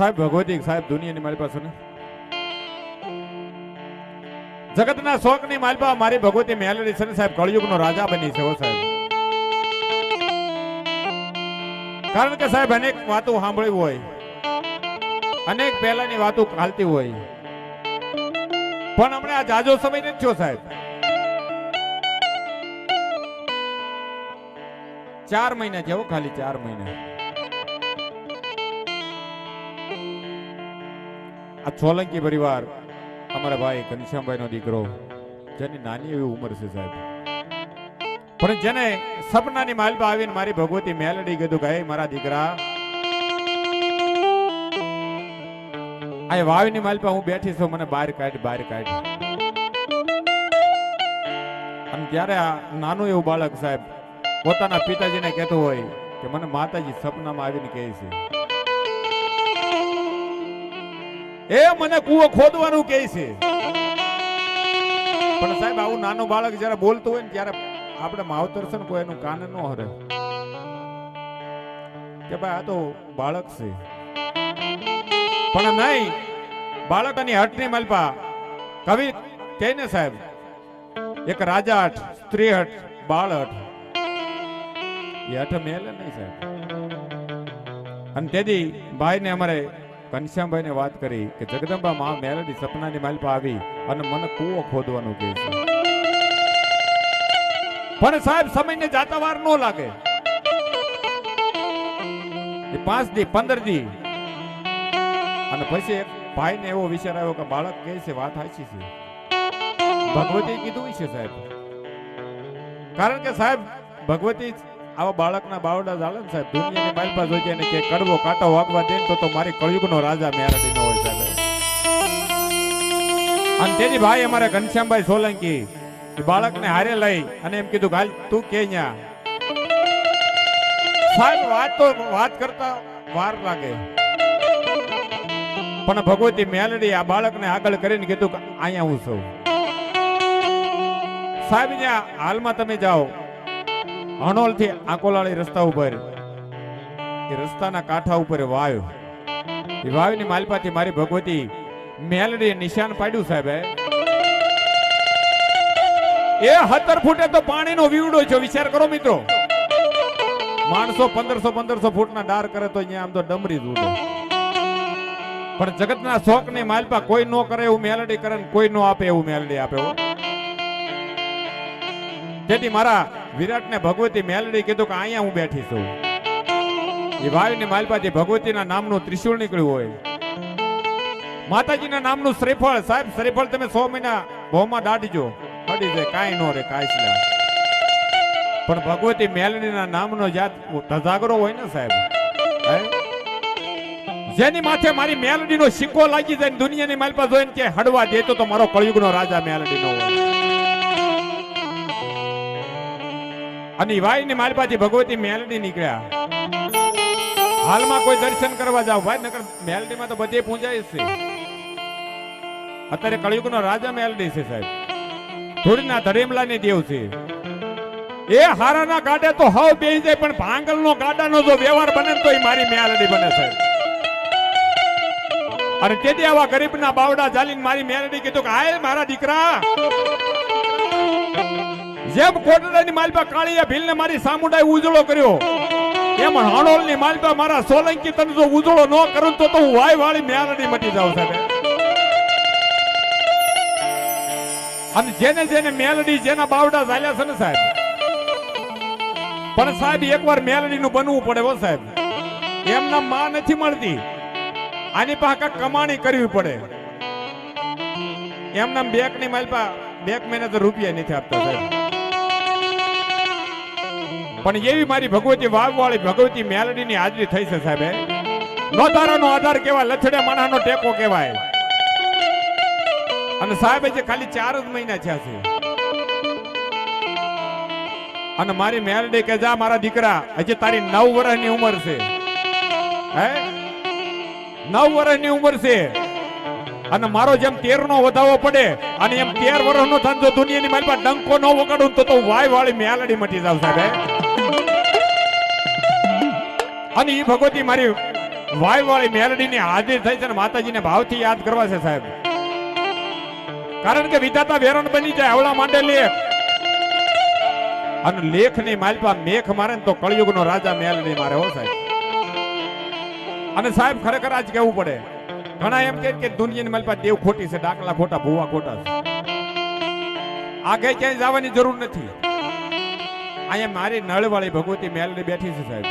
સાહેબ, ભગવતી સાહેબ દુનિયાની મારી પાસે ને. જગતના શોખની માલપા મારી ભગવતી મેલડી છે સાહેબ કળયુગ નો રાજા બની છે કારણ કે સાહેબ, અનેક વાતો સાંભળી હોય. અનેક પહેલાની વાતો ચાલતી હોય. પણ હમણાં આ જાજો સમય નથી થયો સાહેબ. ચાર મહિના જેવો ખાલી ચાર મહિના. આ સોલંકી પરિવાર અમારા ભાઈ ઘનશ્યામભાઈ નો દીકરો, જેની નાની એવી ઉંમર છે સાહેબ. પણ જેને સપનાની માલપા આવીને મારી ભગવતી મેલડી કીધું કે મારા દીકરા, આ વાવની માલપા હું બેઠી છું, મને બહાર કાઢ બહાર કાઢ. અને ત્યારે આ નાનું એવું બાળક સાહેબ પોતાના પિતાજીને કહેતું હોય કે, મને માતાજી સપનામાં આવીને કહે છે. એ મને કૂવો ખોદવાનું કહે છે. પણ સાહેબ, આવું નાનું બાળક જ્યારે બોલતું હોય ને ત્યારે આપણે માવતર છે ને કોઈ એનું કાન ન હરે. કે ભાઈ, આ તો બાળક છે. પણ નહીં, બાળકની હટની મલપા. કવિ કહીને સાહેબ, એક રાજા હટ, સ્ત્રી હટ, બાળ હટ. એ હઠ મેલે નહીં સાહેબ. અને તેથી ભાઈને અમારે ઘનશ્યામભાઈ ને વાત કરી કે જગદંબા માં મેલડી સપનાની માલપા આવી અને મને કૂવો ખોદવાનું કહે છે. પણ સાહેબ, સમયને જાતા વાર ન લાગે. એ પાંચ દી, પંદર દી. અને પછી એક ભાઈને એવો વિચાર આવ્યો કે બાળક કહે છે, વાત સાચી છે. ભગવતી કીધું છે સાહેબ. કારણ કે સાહેબ, ભગવતી આવા બાળકના બાવડા ને સાહેબ, દુનિયાની માલપા જોઈ જાય ને કડવો કાંટો વાગવા દે તો મારી કળયુગનો રાજા મેરાડી નો હોય સાહેબ. અને તેથી ભાઈ અમારે ઘનશ્યામભાઈ સોલંકી બાળકને હારે લઈ અને એમ કીધું હાલ તું કે ન્યા? સાહેબ, વાત તો વાત કરતા વાર લાગે. પણ ભગવતી મેલડી આ બાળકને આગળ કરીને કીધું કે, અહીંયા હું છું. સાહેબ ત્યાં હાલમાં તમે જાઓ. હણોલથી આકોલાળી રસ્તા ઉપર એ રસ્તાના કાંઠા ઉપર વાવ એ વાવની માલપાથી મારી ભગવતી મેલડી નિશાન પાડ્યું સાહેબ. એ હતર ફૂટે તો પાણીનો વીવડો છે, વિચાર કરો મિત્રો. માણસો પંદરસો પંદરસો ફૂટના ડાર કરે તો અહીંયા આમ તો ડમરી દૂધ પણ જગતના શોખની માલપા કોઈ નો કરે એવું મેલડી કરે કોઈ નો આપે એવું મેલડી આપે તેથી મારા વિરાટને ભગવતી મેલડી કીધું કે અહીંયા હું બેઠી છું. એ વાયુની માલપાથી ભગવતીના નામનું ત્રિશુળ નીકળ્યું હોય. માતાજીના નામનું શ્રીફળ. સાહેબ, શ્રીફળ તમે સો મહિના ભોમાં દાઢજો. પડી જાય, કાંઈ નો રે કાંઈ પણ ભગવતી મેલડીના નામનો જાત ધજાગરો હોય ને સાહેબ? જેની માથે મારી મેલડીનો સિક્કો લાગી જાય ને દુનિયાની માલપા જોઈને કે હડવા દેતો તો મારો કળયુગનો રાજા મેલડીનો હોય. અને ઈ વાયની માલપાથી ભગવતી મેલડી નીકળ્યા. હાલમાં કોઈ દર્શન કરવા જાવ ભાઈ, નકર મેલડીમાં તો બધે પૂંજાય છે. અત્યારે કળયુગનો રાજા મેલડી છે સાહેબ. ધૂળના ધરેમલાની દેવ છે. એ હારાના ગાડે તો હવ બે જાય, પણ ભાંગલનો ગાડાનો જો વ્યવહાર બને તો એ મારી મેલડી બને સાહેબ. અને તેથી આવા ગરીબના બાવડા ચાલીને મારી મેલડી કીધું કે, હાય મારા દીકરા. જેમ કોટડાની માલપા કાળિયા ભીલને મારી સામુડાએ ઉજળો કર્યો, એમ હણોલની માલપા મારા સોલંકી તને જો ઉજળો ન કરું તો તો હું વાય વાળી મેલડી મટી જાઉં સાહેબ. અને જેને જેને મેલડી જેના બાવડા ચાલ્યા છે ને સાહેબ, પણ સાહેબ એકવાર મેલડી નું બનવું પડે હો સાહેબ. એમના માં નથી મળતી, આની પાસે કમાણી કરવી પડે. એમના બેકની માલપા બેક મહિના તો રૂપિયા નથી આપતા સાહેબ. પણ એવી મારી ભગવતી વાવ વાળી ભગવતી મેલડી ની હાજરી થઈ છે સાહેબ, હે. નોધારાનો આધાર કેવાય લથડે માણાનો ટેકો કેવાય. અને સાહેબ જે ખાલી ચાર જ મહિના થયા છે. અને મારી મેલડી કે જા મારા દીકરા, હજી તારી નવ વર્ષની ઉંમર છે. હે? નવ વર્ષની ઉંમર છે. અને મારો જેમ તેર નો વધાવો પડે અને એમ તેર વર્ષ નો થાય દુનિયાની મારી પાસે ડંકો ન વગાડું તો વાય વાળી મેલડી મટી જાવ સાહેબ અને એ ભગવતી મારી વાય વાળી મેલડી ની હાજરી થઈ છે ને માતાજીને ભાવથી યાદ કરવા છે સાહેબ. કારણ કે વિધાતા વેરણ બની જાય આવડા માંડે લે અને લેખની માલપા મેખ મારે ને તો કળયુગનો રાજા મેલડી મારે, હો સાહેબ. અને સાહેબ ખરેખર આજ કેવું પડે? ઘણા એમ કે દુનિયાની માલપા દેવ ખોટી છે, ડાકલા ખોટા, ભૂવા ખોટા છે. આગે ક્યાંય જવાની જરૂર નથી. અહીંયા મારી નળવાળી ભગવતી મેલડી બેઠી છે સાહેબ.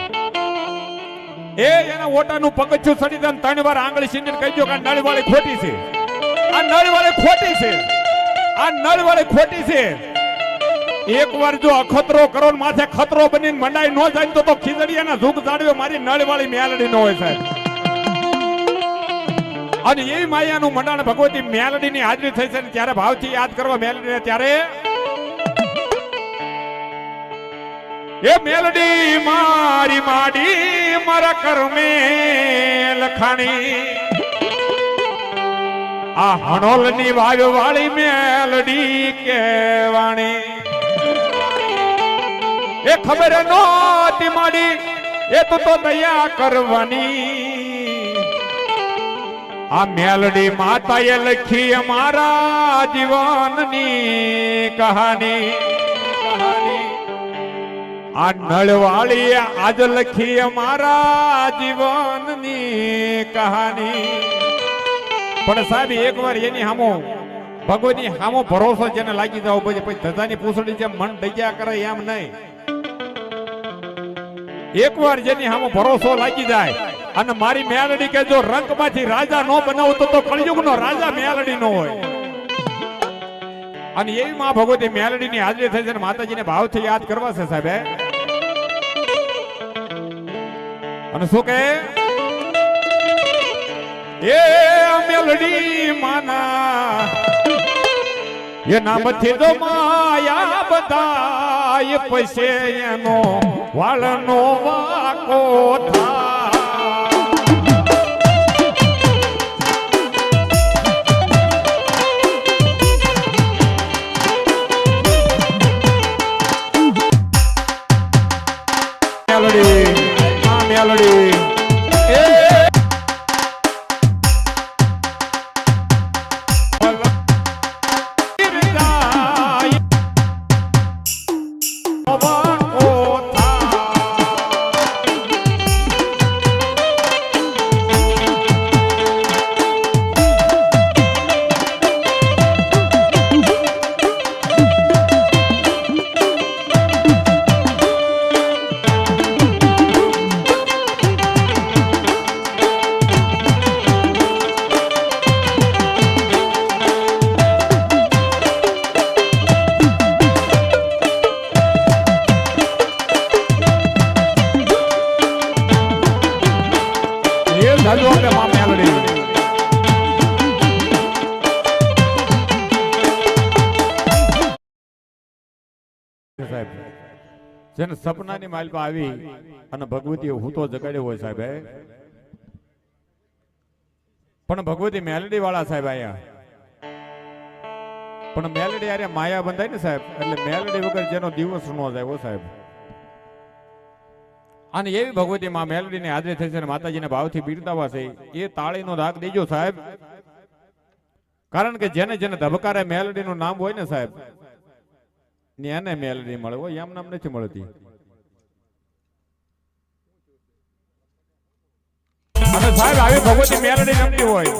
એ એના ઓટાનું પગથિયું સડી દે ત્રણ વાર આંગળી સીંડીને કહી દો કે નળવાળી ખોટી છે. આ નળવાળી ખોટી છે. આ નળવાળી ખોટી છે. એક વાર જો અખતરો કરો માથે ખતરો બનીને મંડાઈ ન જાય તો તો ખીજડીયાના ઝૂક જાડવે મારી નળવાળી મેલડી નો હોય સાહેબ. અને એ માયાનું મંડાણ ભગવતી મેલડીની હાજરી થઈ છે ને ત્યારે ભાવથી યાદ કરવા મેલડીને ત્યારે એ મેલડી, મારી માડી, મારા કર્મે લખાણી. આ હણોલની વાવ વાળી મેલડી કેવાણી એ ખબર નહોતી માડી, એ તો તો દયા કરવાની. આ મેલડી માતાએ લખી અમારા જીવનની કહાની. આ નળવાળીએ આજ લખી અમારા જીવનની કહાની. પણ સાહેબ, એકવાર એની હામો ભગવતની હામો ભરોસો જેને લાગી જાવ પછી પછી ધજાની પૂછડી જેમ મન ડગ્યા કરે એમ નહીં. એકવાર જેની હામો ભરોસો લાગી જાય અને મારી મેલડી કે જો રંગમાંથી રાજા નો બનાવતો તો કળયુગનો રાજા મેલડી નો હોય. અને એવી માં ભગવતી મેલડી ની હાજરી થઈ છે અને માતાજીને ભાવથી યાદ કરવા છે સાહેબ અને શું કહે? એ મેલડી માના, એ નામથી તો માયા બધાય પૈસે એનો વાળનો વાકો થા. જેને સપનાની માલમાં આવી અને ભગવતી હું જગાડ્યો હોય સાહેબ પણ ભગવતી મેલડી વાળા સાહેબ અહીંયા પણ મેલડી અરે માયા બંધાય ને સાહેબ, એટલે મેલડી વગર જેનો દિવસ ન જાય ઓ સાહેબ. અને એવી ભગવતી માં મેલડી ને હાજરી થઈ છે માતાજીને ભાવથી બિરદાવા છે. એ તાળીનો રાગ દેજો સાહેબ. કારણ કે જેને જેને ધબકારે મેલડી નું નામ હોય ને સાહેબ ને એને મેલડી મળે. એમ નામ નથી મળતી. સાહેબ, આવી ભગવતી મેલડી રમતી હોય.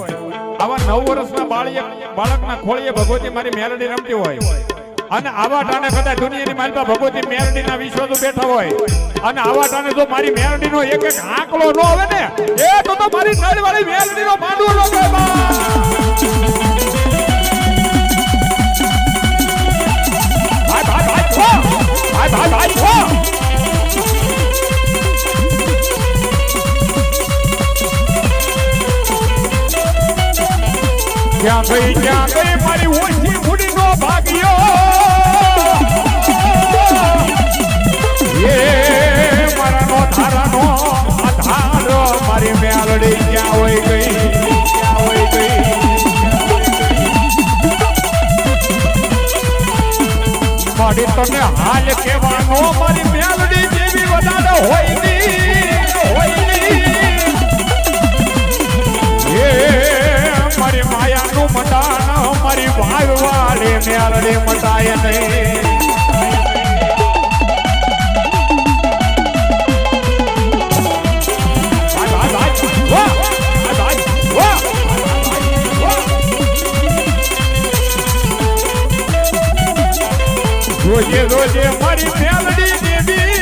આવા નવ વર્ષના બાળીએ બાળકના ખોળીએ ભગવતી મારી મેલડી રમતી હોય. અને આવા ટાણે કદાચ દુનિયાની માલપા ભગવતી મેલડીના વિશ્વાસો બેઠા હોય. અને આવા ટાણે જો મારી મેલડીનો એક એક આંકડો ન આવે ને, એ તો મારી નળવાળી મેલડીનો માંડવો ન ક્યાં ગઈ મારી ઓછી ભાગ્યો એ મારાનો ધારાનો આધાર મારી મેલડી ક્યાં હોય ગઈ ક્યાં હોય ગઈ. મારી તને હાલ કેવાનો મારી મટાય નહીં! રોજે રોજે મારી મેલડી દેવી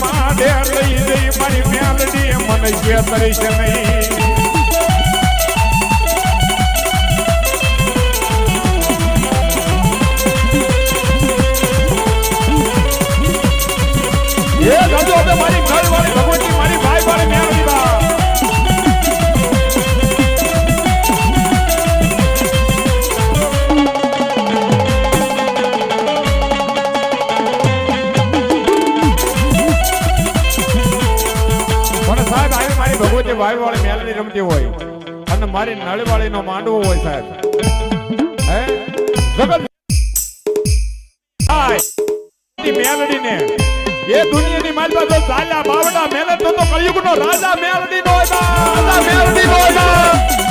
સીમા દે લઈ જઈ મારી મેલડી મને કે તરીશ નહીં. વાળી મેલડી રમતી હોય અને મારી નળવાળી નો માંડવો હોય સાહેબ. હે? જગત મેલડી ને એ દુનિયાની માલબા તો ચાલ્યા બાવડા મેલડ તો કળિયુગ નો રાજા મેલડી નો રાજા મેલડી નો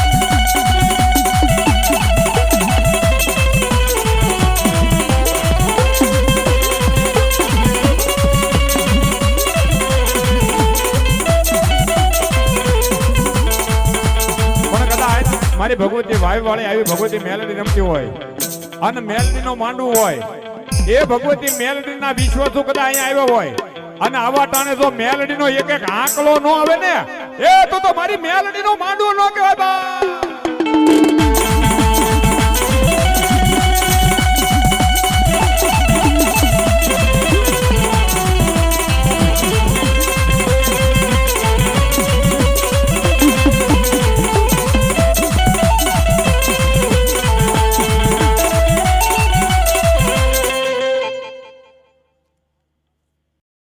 ભગવતી વાય વાળી આવી ભગવતી મેલડી રમતી હોય. અને મેલડી નો માંડવું હોય. એ ભગવતી મેલડી ના વિશ્વાસો કદાચ અહીંયા આવ્યો હોય. અને આવા ટાણે જો મેલડી નો એક એક આંકલો નો આવે ને, એ તો તો મારી મેલડી નો માંડવો નો કહેવાય